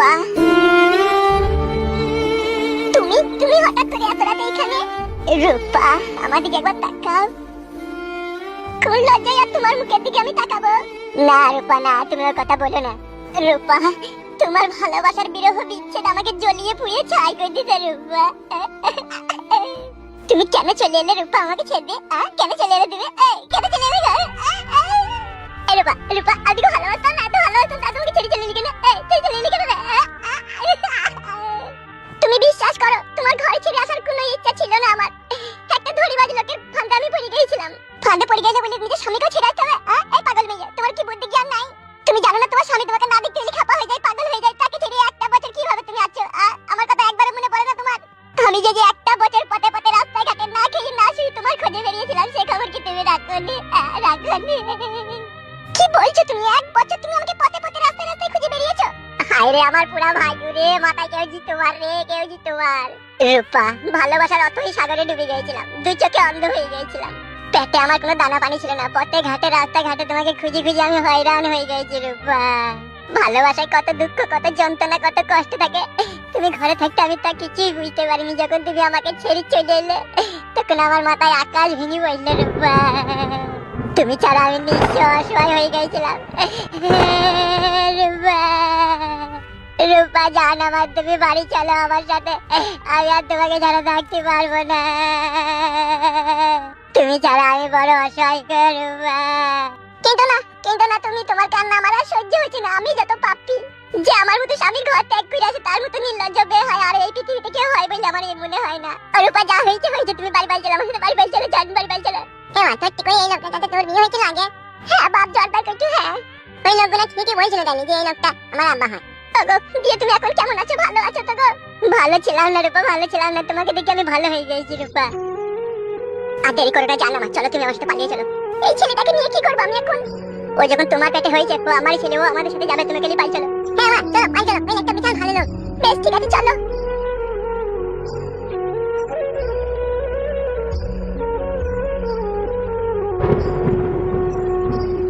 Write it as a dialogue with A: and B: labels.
A: রূপা তুমি তুমি হঠাৎ করে এত এখানে? রূপা, আমার দিকে একবার তাকাও। কোন লজ্জায় আর তোমার মুখের দিকে আমি তাকাবো। না, রূপা, না, তুমি ওর কথা বলো না। রূপা, তোমার ভালোবাসার বিরহ বিচ্ছেদ আমাকে জ্বলিয়ে পুড়িয়ে ছাই করে দিতে রূপা। তুমি কেন চলে এলে, রূপা, আমাকে ছেড়ে দিয়ে কেন চলে এলে তুমি? কেন চলে এলে রূপা রূপা আমি আমি পড়ে পড়ে গেছে বলে, নিজের স্বামীকেও ছেড়ে আসতে হবে এই পাগল মেয়ে, তোমার কি বুদ্ধি জ্ঞান নাই? তুমি জানো না তোমার স্বামী তোমাকে না দেখতে পেলে খাপা হয়ে যায়, পাগল হয়ে যায়, তাকে ছেড়ে একটা বছর কীভাবে তুমি আছো? আমার কথা একবারও মনে পড়ে না তোমার? আমি যে যে একটা বছর পথে পথে রাস্তায় ঘাটে না খেয়ে না শুয়ে তোমার খোঁজে বেরিয়েছিলাম, সে খবর কি তুমি রাখনি? রাখনি? কি বলছো তুমি? এক বছর তুমি আমাকে পথে পথে রাস্তায় রাস্তায় খুঁজে বেরিয়েছো? হায় রে আমার পুরা ভাই রে মাথায় কেউ জি তোমার রে, কেউ জি তোমার রূপা, ভালোবাসার অতই সাগরে ডুবে গিয়েছিলাম, দুই চোখে অন্ধ হয়ে গিয়েছিলাম। পেটে আমার কোনো দানা পানি ছিল না। পথে ঘাটে, রাস্তা ঘাটে তোমাকে খুঁজে খুঁজে আমি হয়রান হয়ে গেছি, রূপা। ভালোবাসায় কত দুঃখ, কত যন্ত্রণা, কত কষ্ট থাকে। তুমি ঘরে থাকতে আমি তা কিছুই বুঝতে পারিনি। যখন তুমি আমাকে ছেড়ে চলে এলে, তখন আমার মাথায় আকাশ ভেঙে পড়ল, রূপা। তুমি ছাড়া আমি নিঃস্ব অসহায় হয়ে গেছিলাম, রূপা। রূপা জান আমার তুমি বাড়ি চলো আমার সাথে। আমি আর তোমাকে ছাড়া থাকতে পারব না। তুমি ছাড়া আমি বড় অসহায় রূপা কিন্তু না কিন্তু না তুমি তোমার কান্না আমার আর সহ্য হচ্ছে না। আমি যত পাপি যে আমার মতো স্বামীর ঘর ত্যাগ করে আছে তার মতো নির্লজ্জ বের হয় আর এই পৃথিবীতে কেউ হয় বলে আমার মনে হয় না। আর রূপা যা হয়েছে হয়েছে। তুমি বাড়ি বাড়ি চলো আমার সাথে বাড়ি বাড়ি চলো জান বাড়ি বাড়ি চলো। হ্যাঁ মা সত্যি করে এই লোকটার সাথে তোর বিয়ে হয়েছিল আগে। হ্যাঁ বাপ জর্দার করছি হ্যাঁ। ওই লোকগুলো ঠিকই বলছিল জানি যে এই লোকটা আমার আব্বা হয়। ওগো দিয়ে তুমি এখন কেমন আছো? ভালো আছো তো ভালো ছিলাম না রূপা, ভালো ছিলাম না। তোমাকে দেখে আমি ভালো হয়ে গেছি রূপা। আর দেরি করে না, জানো মা। চলো, তুমি আমার সাথে পালিয়ে চলো। এই ছেলেটাকে নিয়ে কি করব আমি এখন? ও যখন তোমার পেটে হয়েছে আমার ছেলে, ও আমাদের সাথে যাবে, তুমি গেলে পাই চলো। হ্যাঁ চলো পাই চলো। একটা বিশাল ভালো লোক। বেশ, ঠিক আছে, চলো।